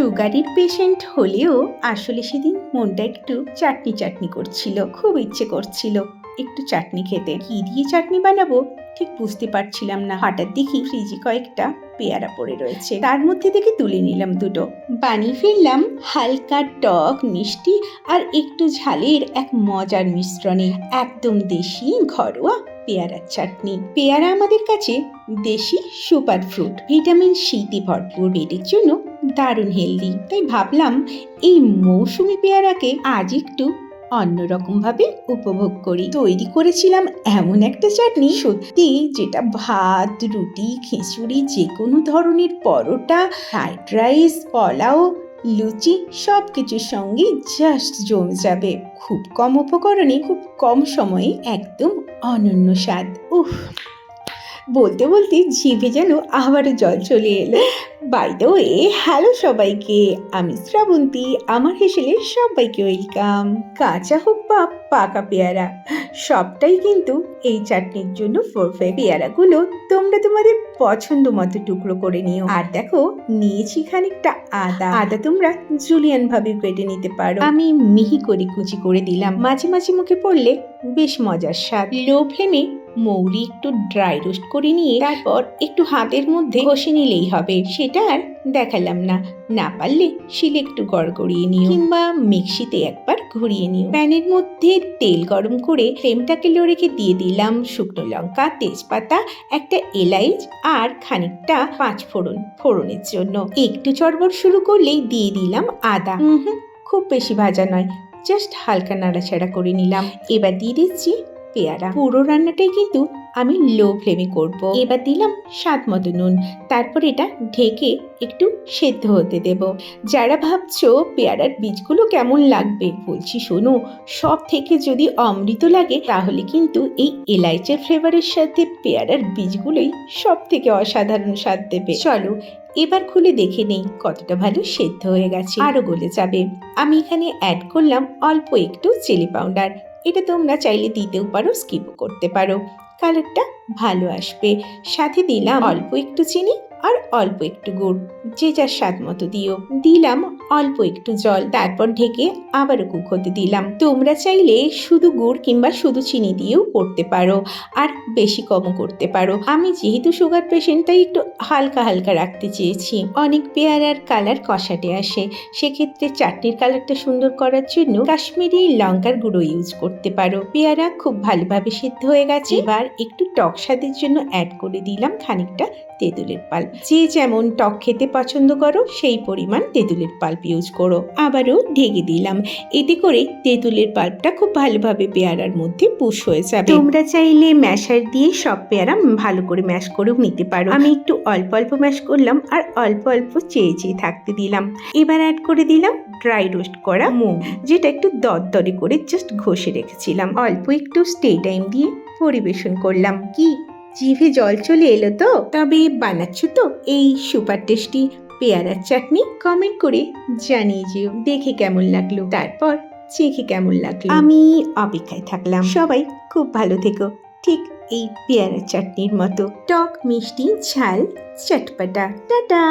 সুগারের পেশেন্ট হলেও আসলে সেদিন মনটা একটু চাটনি চাটনি করছিল, খুব ইচ্ছে করছিল একটু চাটনি খেতে। কি দিয়ে চাটনি বানাবো? ঠিক বুঝতে পারছিলাম না। হঠাৎ দেখি ফ্রিজে কয়েকটা পেয়ারা পড়ে রয়েছে। তার মধ্যে থেকে তুলে নিলাম দুটো। বানিয়ে ফেললাম হালকা টক, মিষ্টি আর একটু ঝালের এক মজার মিশ্রণে। একদম দেশি ঘরোয়া পেয়ারার চাটনি। পেয়ারা আমাদের কাছে দেশি সুপার ফ্রুট, ভিটামিন সিতে ভরপুর। পেটের জন্য দারুণ হেলদি তাই ভাবলাম এই মৌসুমি পেয়ারাকে আজ একটু অন্যরকম ভাবে উপভোগ করি। তৈরি করেছিলাম এমন একটা চাটনি, সত্যি যেটা ভাত, রুটি, খিচুড়ি যে কোনো ধরনের পরোটা ফ্রাইড রাইস পোলাও, লুচি সব কিছুর সঙ্গে জাস্ট জমে যাবে। খুব কম উপকরণে, খুব কম সময়ে একদম অনন্য স্বাদ। উফ! বলতে বলতে জিভে যেন আবারও জল চলে এলো। বাইদে এ হ্যালো সবাইকে, আমি শ্রাবন্তী, আমার হেসেলে সবাইকে ওয়েলকাম কাঁচা হোক বা পাকা পেয়ারা, সবটাই কিন্তু এই চাটনির জন্য পারফেক্ট পেয়ারাগুলো তোমরা তোমাদের পছন্দ মতো টুকরো করে নিও। আর দেখো, নিয়েছি খানিকটা আদা। আদা তোমরা জুলিয়ান ভাবে কেটে নিতে পারো। আমি মিহি করে কুচি করে দিলাম। মাঝে মাঝে মুখে পড়লে বেশ মজার স্বাদ। লো ফ্লেমে মৌরি একটু ড্রাই রোস্ট করে নিয়ে তারপর একটু হাতের মধ্যে ঘষে নিলেই হবে। সেটা আর দেখালাম না। না পারলে শিলে একটু গড় গড়গড়িয়ে নিও। কিংবা মিক্সিতে একবার ঘুরিয়ে নিও। প্যানের মধ্যে তেল গরম করে ফ্লেমটাকে লো রেখে দিয়ে দিলাম শুকনো লঙ্কা, তেজপাতা, একটা এলাইচ আর খানিকটা পাঁচ ফোড়ন, ফোড়নের জন্য। একটু চড়বড় শুরু করলেই দিয়ে দিলাম আদা। খুব বেশি ভাজা নয় জাস্ট হালকা নাড়াচাড়া করে নিলাম। এবার দিয়ে দিচ্ছি পেয়ারা। পুরো রান্নাটাই কিন্তু আমি লো ফ্লেমে করব। এবার দিলাম স্বাদ মতো নুন। তারপর এটা ঢেকে একটু সেদ্ধ হতে দেব। যারা ভাবছ পেয়ারার বীজগুলো কেমন লাগবে, বলছি শোনো, সব থেকে যদি অমৃত লাগে, তাহলে কিন্তু এই এলাইচের ফ্লেভারের সাথে পেয়ারার বীজগুলোই সব থেকে অসাধারণ স্বাদ দেবে। চলো, এবার খুলে দেখে নেই কতটা ভালো সেদ্ধ হয়ে গেছে। আরও গলে যাবে। আমি এখানে অ্যাড করলাম অল্প একটু চিলি পাউডার এটা তোমরা চাইলে দিতেও পারো স্কিপও করতে পারো। কালারটা ভালো আসবে। সাথে দিলাম অল্প একটু চিনি। আর অল্প একটু গুড়, যে যার স্বাদ মতো দিও। দিলাম অল্প একটু জল, তারপর ঢেকে আবারও কুক হতে দিলাম। তোমরা চাইলে শুধু গুড় কিংবা শুধু চিনি দিয়েও করতে পারো, আর বেশি কমও করতে পারো। আমি যেহেতু সুগার পেশেন্ট তাই একটু হালকা হালকা রাখতে চেয়েছি। অনেক পেয়ারার কালার কষাটে আসে। সেক্ষেত্রে চাটনির কালারটা সুন্দর করার জন্য কাশ্মীরি লঙ্কার গুঁড়ো ইউজ করতে পারো। পেয়ারা খুব ভালোভাবে সিদ্ধ হয়ে গেছে। এবার একটু টক স্বাদের জন্য অ্যাড করে দিলাম খানিকটা তেঁতুলের পাল্প যে যেমন টক খেতে পছন্দ করো, সেই পরিমাণ তেঁতুলের পাল্প ইউজ করো। আবারও ঢেকে দিলাম। এতে করে তেঁতুলের পাল্পটা খুব ভালোভাবে পেয়ারার মধ্যে পুশ হয়ে যাবে। তোমরা চাইলে ম্যাশার দিয়ে সব পেয়ারা ভালো করে ম্যাশ করেও নিতে পারো। আমি একটু অল্প অল্প ম্যাশ করলাম আর অল্প অল্প চেয়ে চেয়ে থাকতে দিলাম। এবার অ্যাড করে দিলাম ড্রাই রোস্ট করা মুগ যেটা একটু দরদরে করে জাস্ট ঘষে রেখেছিলাম। অল্প একটু স্টে টাইম দিয়ে পরিবেশন করলাম। কি? জিভে জল চলে এলো তো? তবে বানাচ্ছ তো এই সুপার টেস্টি পেয়ারার চাটনি? কমেন্ট করে জানিয়ে যেও, দেখে কেমন লাগল? তারপর চেখে কেমন লাগল? আমি অপেক্ষায় থাকলাম। সবাই খুব ভালো থেকো। ঠিক এই পেয়ারা চাটনির মতো টক মিষ্টি ঝাল চটপাটা। টাটা!